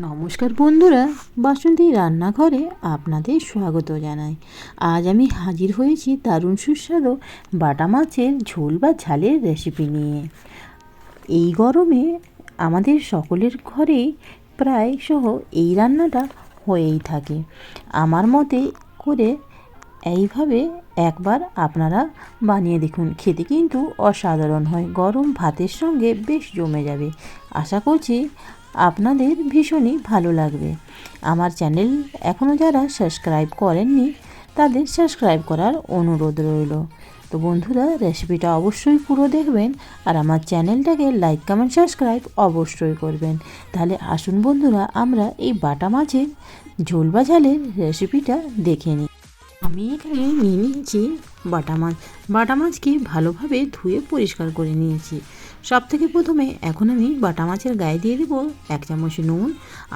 নমস্কার বন্ধুরা, বাসন্তী রান্নাঘরে আপনাদের স্বাগত জানাই। আজ আমি হাজির হয়েছি দারুণ সুস্বাদু বাটা মাছের ঝোল বা ঝালের রেসিপি নিয়ে। এই গরমে আমাদের সকলের ঘরেই প্রায় সহ এই রান্নাটা হয়েই থাকে। আমার মতে করে এইভাবে একবার আপনারা বানিয়ে দেখুন, খেতে কিন্তু অসাধারণ হয়। গরম ভাতের সঙ্গে বেশ জমে যাবে। আশা করছি আপনাদের ভীষণই ভালো লাগবে। আমার চ্যানেল এখনও যারা সাবস্ক্রাইব করেননি, তাদের সাবস্ক্রাইব করার অনুরোধ রইল। তো বন্ধুরা, রেসিপিটা অবশ্যই পুরো দেখবেন আর আমার চ্যানেলটাকে লাইক, কমেন্ট, সাবস্ক্রাইব অবশ্যই করবেন। তাহলে আসুন বন্ধুরা, আমরা এই বাটা মাছের ঝোল বা ঝালের রেসিপিটা দেখে নিই। আমি এখানে নিয়ে নিয়েছি বাটা মাছ বাটা মাছকে ভালোভাবে ধুয়ে পরিষ্কার করে নিয়েছি। সব থেকে প্রথমে এখন আমি বাটা মাছের গায়ে দিয়ে দেবো এক চামচ নুন,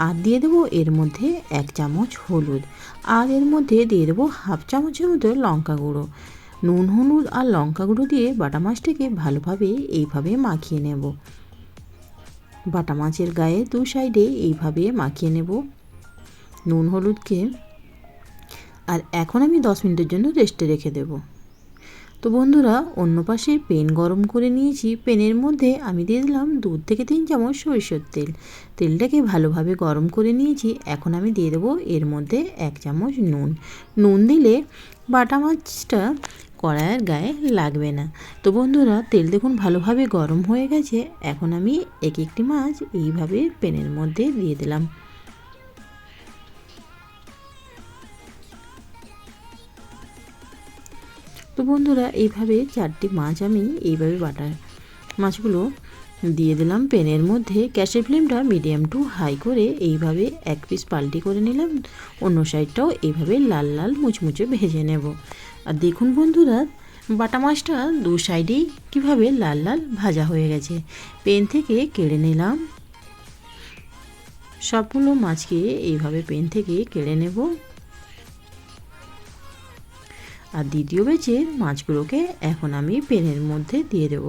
আর দিয়ে দেবো এর মধ্যে এক চামচ হলুদ, আর এর মধ্যে দিয়ে দেবো হাফ চামচের মতো লঙ্কা গুঁড়ো। নুন, হলুদ, আর লঙ্কা গুঁড়ো দিয়ে বাটা মাছটাকে ভালোভাবে এইভাবে মাখিয়ে নেব। বাটা মাছের গায়ে দু সাইডে এইভাবে মাখিয়ে নেব। নুন, হলুদকে আর এখন আমি দশ মিনিটের জন্য রেস্টে রেখে দেব। তো বন্ধুরা, অন্য পাশে পেন গরম করে নিয়েছি। পেনের মধ্যে আমি দিয়ে দিলাম দু থেকে তিন চামচ সরিষার তেল। তেলটাকে ভালোভাবে গরম করে নিয়েছি। এখন আমি দিয়ে দেবো এর মধ্যে এক চামচ নুন। নুন দিলে বাটা মাছটা কড়াইয়ের গায়ে লাগবে না। তো বন্ধুরা, তেল দেখুন ভালোভাবে গরম হয়ে গেছে। এখন আমি এক একটি মাছ এইভাবে পেনের মধ্যে দিয়ে দিলাম। তো বন্ধুরা, এইভাবে চারটি মাছ আমি এইভাবে বাটার মাছগুলো দিয়ে দিলাম পেনের মধ্যে। গ্যাসের ফ্লেমটা মিডিয়াম টু হাই করে এইভাবে এক পিস পাল্টি করে নিলাম। অন্য সাইডটাও এইভাবে লাল লাল মুচমুচে ভেজে নেব। আর দেখুন বন্ধুরা, বাটা মাছটা দু সাইডেই কীভাবে লাল লাল ভাজা হয়ে গেছে। পেন থেকে কেড়ে নিলাম। সবগুলো মাছকে এইভাবে পেন থেকে কেড়ে নেব। আর দ্বিতীয় বেচের মাছগুলোকে এখন আমি পেনের মধ্যে দিয়ে দেব।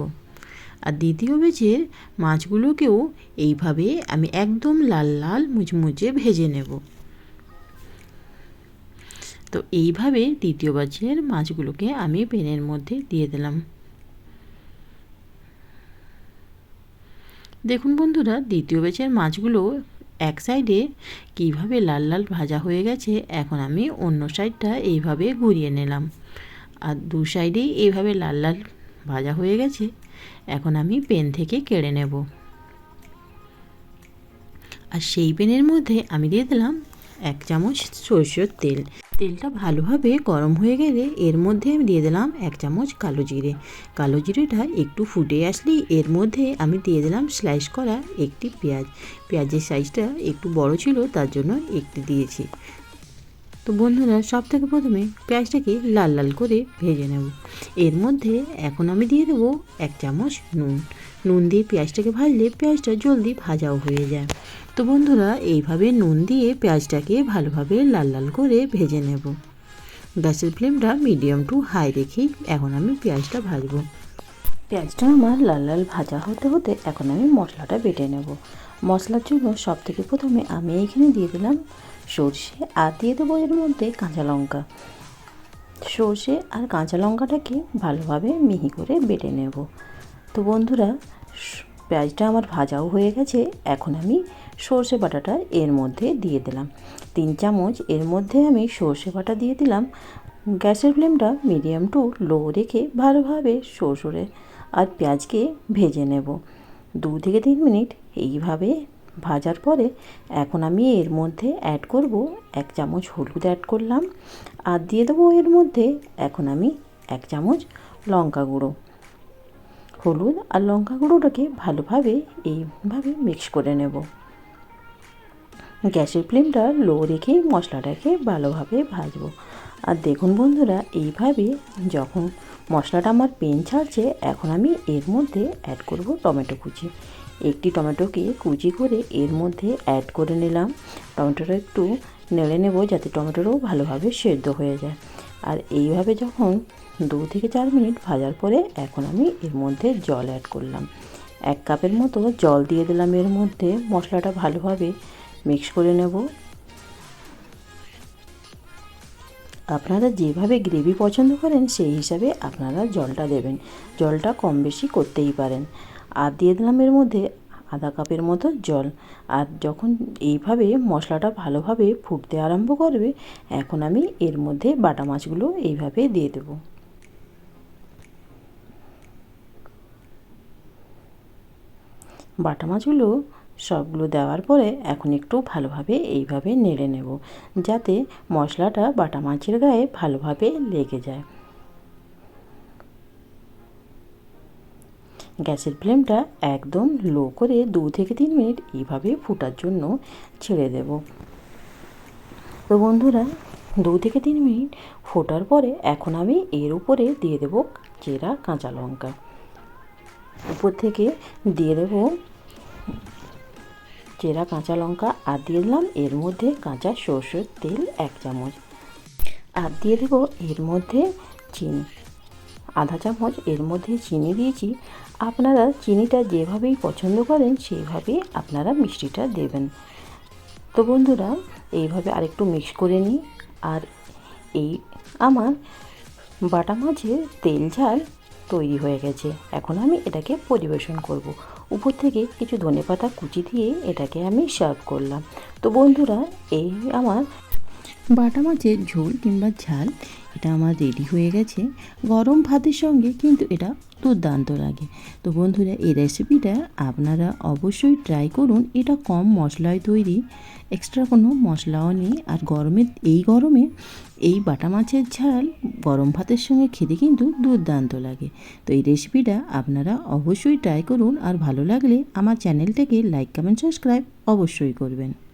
আর দ্বিতীয় বেচের মাছগুলোকেও এইভাবে আমি একদম লাল লাল মুচমুচে ভেজে নেব। তো এইভাবে দ্বিতীয় বাচের মাছগুলোকে আমি পেনের মধ্যে দিয়ে দিলাম। দেখুন বন্ধুরা, দ্বিতীয় বেচের মাছগুলো এক সাইডে কীভাবে লাল লাল ভাজা হয়ে গেছে, এখন আমি অন্য সাইডটা এইভাবে ঘুরিয়ে নিলাম। আর দু সাইডেই এইভাবে লাল লাল ভাজা হয়ে গেছে, এখন আমি পেন থেকে কেড়ে নেব। আর সেই পেনের মধ্যে আমি দিয়ে দিলাম এক চামচ সরষের তেল। তেলটা ভালোভাবে গরম হয়ে গেলে এর মধ্যে আমি দিয়ে দিলাম এক চামচ কালো জিরে। কালো জিরেটা একটু ফুটে আসলেই এর মধ্যে আমি দিয়ে দিলাম স্লাইস করা একটি পেঁয়াজ। পেঁয়াজের সাইজটা একটু বড় ছিল, তার জন্য একটি দিয়েছি। তো বন্ধুরা সব থেকে প্রথমে পেঁয়াজটাকে লাল লাল করে ভেজে নেব। এর মধ্যে এখন আমি দিয়ে দেবো এক চামচ নুন। নুন দিয়ে পেঁয়াজটাকে ভাজলে পেঁয়াজটা জলদি ভাজাও হয়ে যায়। তো বন্ধুরা, এইভাবে নুন দিয়ে পেঁয়াজটাকে ভালোভাবে লাল লাল করে ভেজে নেব। গ্যাসের ফ্লেমটা মিডিয়াম টু হাই রেখেই এখন আমি পেঁয়াজটা ভাজবো। পেঁয়াজটা আমার লাল লাল ভাজা হতে হতে এখন আমি মশলাটা বেটে নেব। মশলার জন্য সব থেকে প্রথমে আমি এখানে দিয়ে দিলাম সর্ষে আর দিয়ে দেবো এর মধ্যে কাঁচা লঙ্কা। সর্ষে আর কাঁচা লঙ্কাটাকে ভালোভাবে মিহি করে বেটে নেব। তো বন্ধুরা পেঁয়াজটা আমার ভাজাও হয়ে গেছে। এখন আমি সর্ষে বাটাটা এর মধ্যে দিয়ে দিলাম। তিন চামচ এর মধ্যে আমি সর্ষে বাটা দিয়ে দিলাম। গ্যাসের ফ্লেমটা মিডিয়াম টু লো রেখে ভালোভাবে সরষরে আর পেঁয়াজকে ভেজে নেব। দু থেকে তিন মিনিট এইভাবে ভাজার পরে এখন আমি এর মধ্যে অ্যাড করব এক চামচ হলুদ অ্যাড করলাম। আর দিয়ে দেবো এর মধ্যে এখন আমি এক চামচ লঙ্কা গুঁড়ো। হলুদ আর লঙ্কা গুঁড়োটাকে ভালোভাবে, এইভাবে মিক্স করে নেব। গ্যাসের ফ্লেমটা লো রেখেই মশলাটাকে ভালোভাবে ভাজবো। আর দেখুন বন্ধুরা, এইভাবে যখন মশলাটা আমার পেন ছাড়ছে, এখন আমি এর মধ্যে অ্যাড করব টমেটো কুচি। একটি টমেটোকে কুচি করে এর মধ্যে অ্যাড করে নিলাম। টমেটোটা একটু নেড়ে নেব যাতে টমেটোটাও ভালোভাবে সেদ্ধ হয়ে যায়। আর এইভাবে যখন দু থেকে চার মিনিট ভাজার পরে এখন আমি এর মধ্যে জল অ্যাড করলাম। এক কাপের মতো জল দিয়ে দিলাম এর মধ্যে, মশলাটা ভালোভাবে মিক্স করে নেব। আপনারা যেভাবে গ্রেভি পছন্দ করেন, সেই হিসাবে আপনারা জলটা দেবেন। জলটা কম বেশি করতেই পারেন। আর দিয়ে দিলাম এর মধ্যে আধা কাপের মতো জল। আর যখন এইভাবে মশলাটা ভালোভাবে ফুটতে আরম্ভ করবে, এখন আমি এর মধ্যে বাটা মাছগুলো এইভাবে দিয়ে দেবো। বাটা মাছগুলো সবগুলো দেওয়ার পরে এখন একটু ভালোভাবে এইভাবে নেড়ে নেব, যাতে মশলাটা বাটা মাছের গায়ে ভালোভাবে লেগে যায়। গ্যাসের ফ্লেমটা একদম লো করে দু থেকে তিন মিনিট এইভাবে ফোটার জন্য ছেড়ে দেব। তো বন্ধুরা, দু থেকে তিন মিনিট ফোটার পরে এখন আমি এর উপরে দিয়ে দেব চেরা কাঁচা লঙ্কা। উপর থেকে দিয়ে দেব চেরা কাঁচা লঙ্কা আর দিয়ে দিলাম এর মধ্যে কাঁচা সর্ষের তেল এক চামচ। আর দিয়ে দেব এর মধ্যে চিনি। আধা চামচ এর মধ্যে চিনি দিয়েছি। আপনারা চিনিটা যেভাবেই পছন্দ করেন সেইভাবেই আপনারা মিষ্টিটা দেবেন। তো বন্ধুরা, এইভাবে আরেকটু মিক্স করে নিই। আর এই আমার বাটা মাছের তেল ঝাল তৈরি হয়ে গেছে। এখন আমি এটাকে পরিবেশন করব। উপর থেকে কিছু ধনেপাতা কুচি দিয়ে এটাকে আমি সার্ভ করলাম। তো বন্ধুরা, এই আমার বাটা মাছের ঝোল কিংবা ঝাল, এটা আমার রেডি হয়ে গেছে। গরম ভাতের সঙ্গে কিন্তু এটা দুর্দান্ত লাগে। তো বন্ধুরা, এই রেসিপিটা আপনারা অবশ্যই ট্রাই করুন। এটা কম মশলায় তৈরি এক্সট্রা কোনো মশলাও নেই। আর গরমে, এই গরমে এই বাটা মাছের ঝাল গরম ভাতের সঙ্গে খেতে কিন্তু দুর্দান্ত লাগে। তো এই রেসিপিটা আপনারা অবশ্যই ট্রাই করুন। আর ভালো লাগলে আমার চ্যানেলটাকে লাইক কমেন্ট সাবস্ক্রাইব অবশ্যই করবেন।